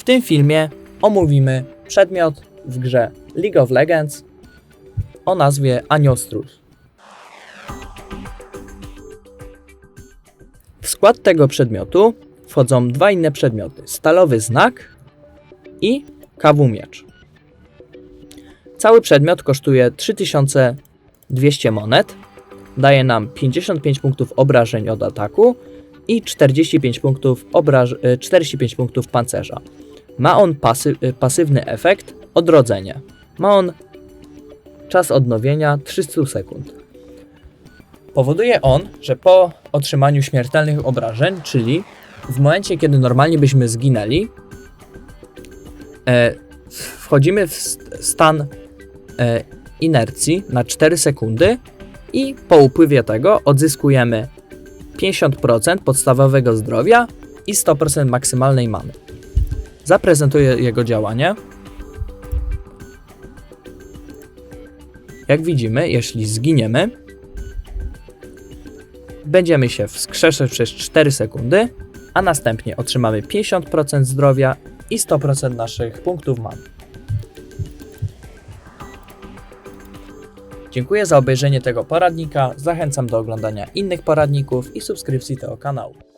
W tym filmie omówimy przedmiot w grze League of Legends o nazwie Aniostrus. W skład tego przedmiotu wchodzą dwa inne przedmioty: stalowy znak i kawu miecz. Cały przedmiot kosztuje 3200 monet, daje nam 55 punktów obrażeń od ataku i 45 punktów, obraż- e, 45 punktów pancerza. Ma on pasy- e, pasywny efekt odrodzenie. Ma on czas odnowienia 300 sekund. Powoduje on, że po otrzymaniu śmiertelnych obrażeń, czyli w momencie, kiedy normalnie byśmy zginęli, e, wchodzimy w st- stan e, inercji na 4 sekundy i po upływie tego odzyskujemy 50% podstawowego zdrowia i 100% maksymalnej many. Zaprezentuję jego działanie. Jak widzimy, jeśli zginiemy, będziemy się wskrzeszać przez 4 sekundy, a następnie otrzymamy 50% zdrowia i 100% naszych punktów many. Dziękuję za obejrzenie tego poradnika. Zachęcam do oglądania innych poradników i subskrypcji tego kanału.